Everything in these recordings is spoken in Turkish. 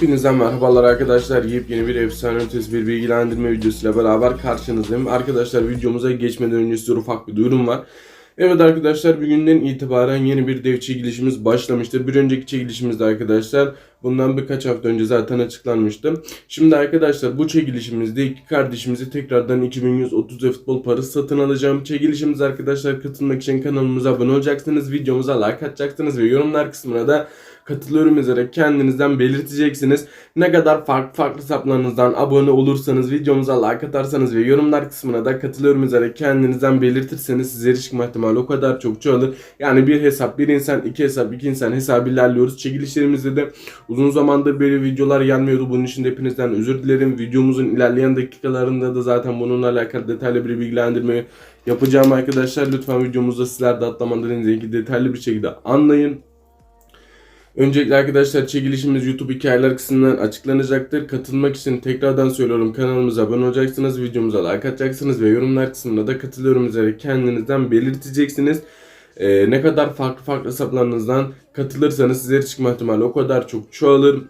Hepinize merhabalar arkadaşlar. Yepyeni bir efsane ötesi bir bilgilendirme videosuyla beraber karşınızdayım. Arkadaşlar videomuza geçmeden önce size ufak bir duyurum var. Evet arkadaşlar bugünden itibaren yeni bir dev çekilişimiz başlamıştır. Bir önceki çekilişimizde arkadaşlar bundan birkaç hafta önce zaten açıklanmıştı. Şimdi arkadaşlar bu çekilişimizde iki kardeşimizi tekrardan 2130 futbol parası satın alacağım. Çekilişimiz arkadaşlar katılmak için kanalımıza abone olacaksınız. Videomuza like atacaksınız ve yorumlar kısmına da katılıyorum üzere kendinizden belirteceksiniz. Ne kadar farklı farklı hesaplarınızdan abone olursanız, videomuza like atarsanız ve yorumlar kısmına da katılıyorum üzere kendinizden belirtirseniz size çıkma ihtimali o kadar çok çoğalır. Yani bir hesap, bir insan, iki hesap, iki insan hesabı ilerliyoruz. Çekilişlerimizde de uzun zamandır böyle videolar gelmiyordu. Bunun için de hepinizden özür dilerim. Videomuzun ilerleyen dakikalarında da zaten bununla alakalı detaylı bir bilgilendirme yapacağım arkadaşlar. Lütfen videomuzda sizler de atlamadan önce detaylı bir şekilde anlayın. Öncelikle arkadaşlar çekilişimiz YouTube hikayeler kısmından açıklanacaktır. Katılmak için tekrardan söylüyorum kanalımıza abone olacaksınız, videomuza like atacaksınız ve yorumlar kısmında da katılıyorum üzere kendinizden belirteceksiniz. Ee, ne kadar farklı farklı hesaplarınızdan katılırsanız size çıkma ihtimali o kadar çok çoğalır.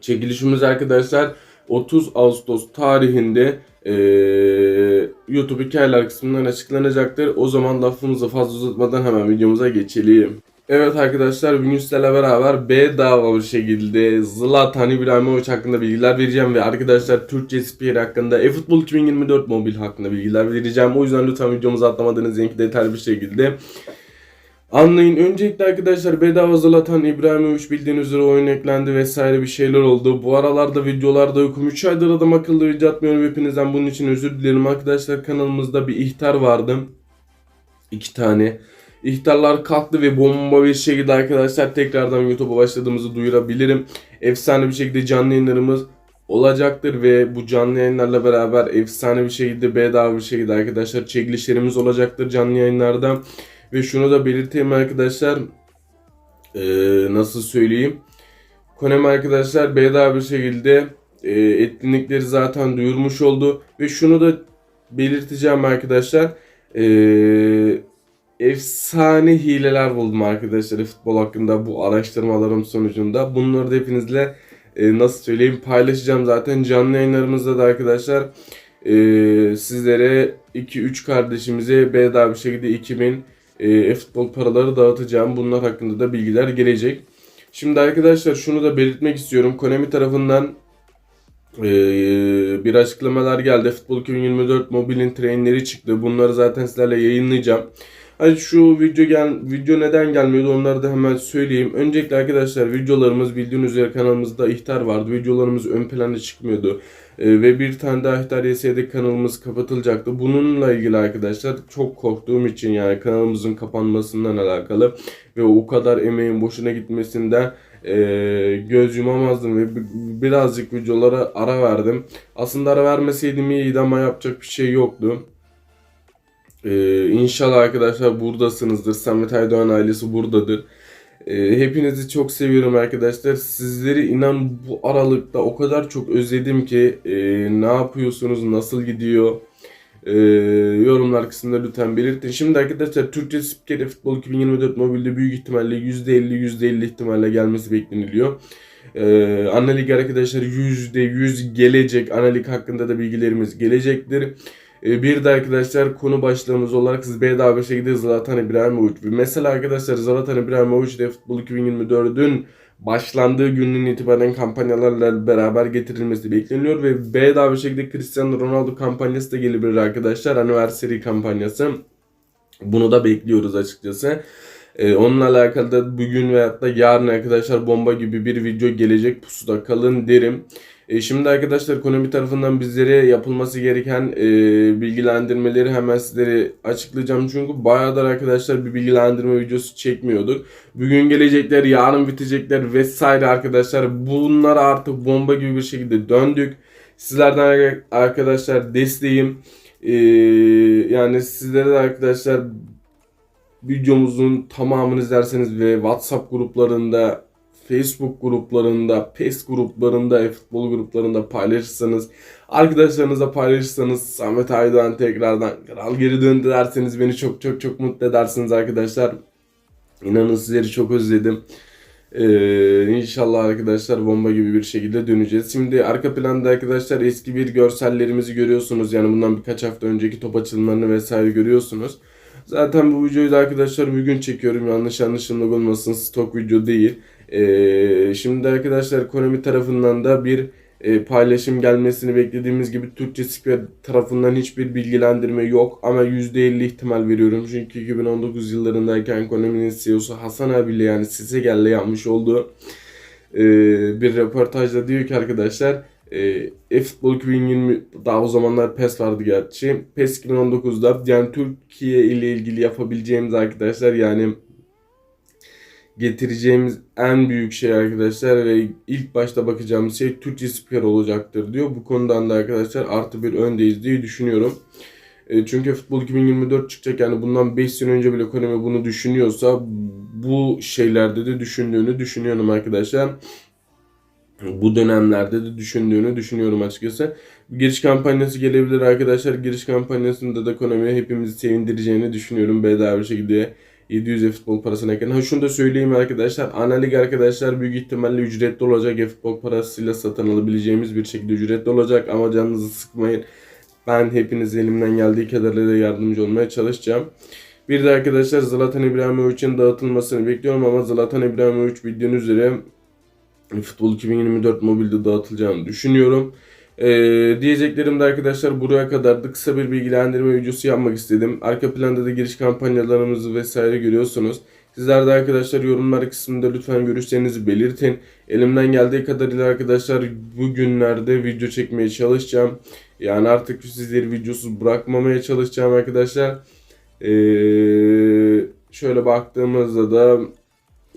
Çekilişimiz arkadaşlar 30 Ağustos tarihinde ee, YouTube hikayeler kısmından açıklanacaktır. O zaman lafımızı fazla uzatmadan hemen videomuza geçelim. Evet arkadaşlar bugün sizlerle beraber bedava bir şekilde Zlatan İbrahimovic hakkında bilgiler vereceğim ve arkadaşlar Türkçe spiker hakkında eFootball 2024 mobil hakkında bilgiler vereceğim. O yüzden lütfen videomuzu atlamadığınız linki detaylı bir şekilde anlayın. Öncelikle arkadaşlar bedava Zlatan İbrahimovic bildiğiniz üzere oyun eklendi vesaire bir şeyler oldu. Bu aralarda videolarda yokum. 3 aydır adam akıllı video atmıyorum hepinizden bunun için özür dilerim. Arkadaşlar kanalımızda bir ihtar vardı. iki tane. İhtarlar kalktı ve bomba bir şekilde arkadaşlar tekrardan YouTube'a başladığımızı duyurabilirim. Efsane bir şekilde canlı yayınlarımız olacaktır ve bu canlı yayınlarla beraber efsane bir şekilde bedava bir şekilde arkadaşlar çekilişlerimiz olacaktır canlı yayınlarda. Ve şunu da belirteyim arkadaşlar. Ee, nasıl söyleyeyim? Konemi arkadaşlar bedava bir şekilde e, etkinlikleri zaten duyurmuş oldu. Ve şunu da belirteceğim arkadaşlar. Eee efsane hileler buldum arkadaşlar futbol hakkında bu araştırmalarım sonucunda. Bunları da hepinizle e, nasıl söyleyeyim paylaşacağım zaten canlı yayınlarımızda da arkadaşlar e, sizlere 2-3 kardeşimize bedava bir şekilde 2000 e, futbol paraları dağıtacağım. Bunlar hakkında da bilgiler gelecek. Şimdi arkadaşlar şunu da belirtmek istiyorum. Konami tarafından e, bir açıklamalar geldi. Futbol 2024 mobilin trainleri çıktı. Bunları zaten sizlerle yayınlayacağım. Hadi şu video gel video neden gelmiyordu onları da hemen söyleyeyim. Öncelikle arkadaşlar videolarımız bildiğiniz üzere kanalımızda ihtar vardı. Videolarımız ön planda çıkmıyordu. Ee, ve bir tane daha ihtar yeseydik kanalımız kapatılacaktı. Bununla ilgili arkadaşlar çok korktuğum için yani kanalımızın kapanmasından alakalı ve o kadar emeğin boşuna gitmesinden e, göz yumamazdım ve birazcık videolara ara verdim. Aslında ara vermeseydim iyiydi ama yapacak bir şey yoktu. Ee, inşallah arkadaşlar buradasınızdır. Samet Aydoğan ailesi buradadır. Ee, hepinizi çok seviyorum arkadaşlar. Sizleri inan bu aralıkta o kadar çok özledim ki e, ne yapıyorsunuz, nasıl gidiyor e, yorumlar kısmında lütfen belirtin. Şimdi arkadaşlar Türkçe Spiker Futbol 2024 mobilde büyük ihtimalle %50 %50 ihtimalle gelmesi bekleniliyor. Ee, Analik arkadaşlar %100 gelecek. Analik hakkında da bilgilerimiz gelecektir. Ee, bir de arkadaşlar konu başlığımız olarak siz bedava şekilde Zlatan İbrahimovic. Mesela arkadaşlar Zlatan İbrahimovic de Futbol 2024'ün başlandığı günün itibaren kampanyalarla beraber getirilmesi bekleniyor ve bedava şekilde Cristiano Ronaldo kampanyası da gelebilir arkadaşlar. Anniversary kampanyası. Bunu da bekliyoruz açıkçası. Ee, onunla alakalı da bugün veyahut da yarın arkadaşlar bomba gibi bir video gelecek pusuda kalın derim. E, şimdi arkadaşlar Konami tarafından bizlere yapılması gereken e, bilgilendirmeleri hemen sizlere açıklayacağım. Çünkü bayağıdır arkadaşlar bir bilgilendirme videosu çekmiyorduk. Bugün gelecekler, yarın bitecekler vesaire arkadaşlar. Bunlar artık bomba gibi bir şekilde döndük. Sizlerden arkadaşlar desteğim. E, yani sizlere de arkadaşlar videomuzun tamamını izlerseniz ve WhatsApp gruplarında Facebook gruplarında, PES gruplarında, e-futbol gruplarında paylaşırsanız, arkadaşlarınızla paylaşırsanız Samet Aydoğan tekrardan kral geri döndü derseniz beni çok çok çok mutlu edersiniz arkadaşlar. İnanın sizleri çok özledim. Ee, inşallah arkadaşlar bomba gibi bir şekilde döneceğiz. Şimdi arka planda arkadaşlar eski bir görsellerimizi görüyorsunuz. Yani bundan birkaç hafta önceki top açılımlarını vesaire görüyorsunuz. Zaten bu videoyu da arkadaşlar bugün çekiyorum. Yanlış anlaşılmak olmasın stok video değil. Ee, şimdi arkadaşlar Konami tarafından da bir e, paylaşım gelmesini beklediğimiz gibi Türkçe Square tarafından hiçbir bilgilendirme yok ama %50 ihtimal veriyorum. Çünkü 2019 yıllarındayken Konami'nin CEO'su Hasan abiyle yani size gelle yapmış olduğu e, bir röportajda diyor ki arkadaşlar e, eFootball 2020 daha o zamanlar PES vardı gerçi. PES 2019'da yani Türkiye ile ilgili yapabileceğimiz arkadaşlar yani getireceğimiz en büyük şey arkadaşlar ve ilk başta bakacağımız şey Türkçe spiker olacaktır diyor. Bu konudan da arkadaşlar artı bir öndeyiz diye düşünüyorum. E, çünkü futbol 2024 çıkacak yani bundan 5 sene önce bile Konami bunu düşünüyorsa bu şeylerde de düşündüğünü düşünüyorum arkadaşlar. Bu dönemlerde de düşündüğünü düşünüyorum açıkçası. Giriş kampanyası gelebilir arkadaşlar. Giriş kampanyasında da Konami hepimizi sevindireceğini düşünüyorum. Bedava bir şekilde 700 e-futbol parasına eklen. Ha şunu da söyleyeyim arkadaşlar. Analik arkadaşlar büyük ihtimalle ücretli olacak. E-futbol parasıyla satın alabileceğimiz bir şekilde ücretli olacak. Ama canınızı sıkmayın. Ben hepiniz elimden geldiği kadarıyla yardımcı olmaya çalışacağım. Bir de arkadaşlar Zlatan İbrahimovic'in dağıtılmasını bekliyorum ama Zlatan İbrahimovic bildiğiniz üzere Futbol 2024 mobilde dağıtılacağını düşünüyorum. Ee, diyeceklerim de arkadaşlar buraya kadardı. Kısa bir bilgilendirme videosu yapmak istedim. Arka planda da giriş kampanyalarımızı vesaire görüyorsunuz. Sizler de arkadaşlar yorumlar kısmında lütfen görüşlerinizi belirtin. Elimden geldiği kadarıyla arkadaşlar bugünlerde video çekmeye çalışacağım. Yani artık sizleri videosuz bırakmamaya çalışacağım arkadaşlar. Ee, şöyle baktığımızda da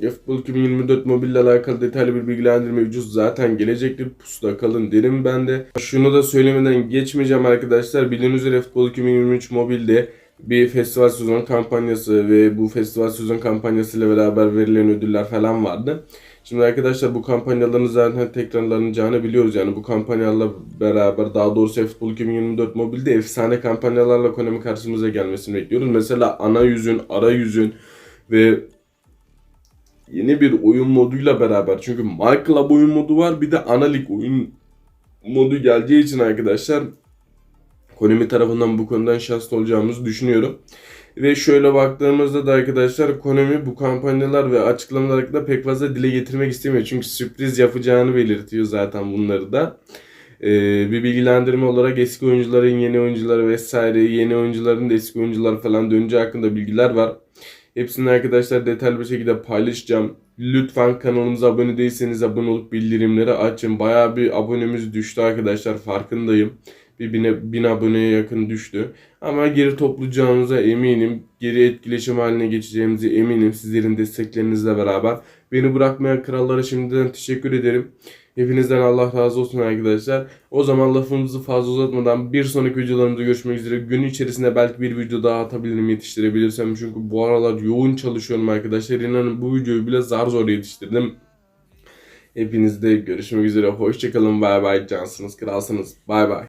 eFootball 2024 mobille alakalı detaylı bir bilgilendirme ucuz zaten gelecektir. Pusuda kalın derim ben de. Şunu da söylemeden geçmeyeceğim arkadaşlar. Bildiğiniz üzere eFootball 2023 mobilde bir festival sezon kampanyası ve bu festival sezon kampanyası ile beraber verilen ödüller falan vardı. Şimdi arkadaşlar bu kampanyaların zaten tekrarlanacağını biliyoruz. Yani bu kampanyalarla beraber daha doğrusu eFootball 2024 mobilde efsane kampanyalarla Konami karşımıza gelmesini bekliyoruz. Mesela ana yüzün, ara yüzün ve yeni bir oyun moduyla beraber çünkü My Club oyun modu var bir de ana lig oyun modu geleceği için arkadaşlar Konami tarafından bu konudan şanslı olacağımızı düşünüyorum. Ve şöyle baktığımızda da arkadaşlar Konami bu kampanyalar ve açıklamalar hakkında pek fazla dile getirmek istemiyor. Çünkü sürpriz yapacağını belirtiyor zaten bunları da. Ee, bir bilgilendirme olarak eski oyuncuların yeni oyuncuları vesaire yeni oyuncuların da eski oyuncular falan döneceği hakkında bilgiler var. Hepsini arkadaşlar detaylı bir şekilde paylaşacağım. Lütfen kanalımıza abone değilseniz abone olup bildirimleri açın. Baya bir abonemiz düştü arkadaşlar farkındayım. Bir bine, bin aboneye yakın düştü. Ama geri toplayacağımıza eminim. Geri etkileşim haline geçeceğimize eminim sizlerin desteklerinizle beraber. Beni bırakmayan krallara şimdiden teşekkür ederim. Hepinizden Allah razı olsun arkadaşlar. O zaman lafımızı fazla uzatmadan bir sonraki videolarımızda görüşmek üzere. Gün içerisinde belki bir video daha atabilirim yetiştirebilirsem. Çünkü bu aralar yoğun çalışıyorum arkadaşlar. İnanın bu videoyu bile zar zor yetiştirdim. Hepinizde görüşmek üzere. Hoşçakalın. Bay bay. Cansınız. Kralsınız. Bay bay.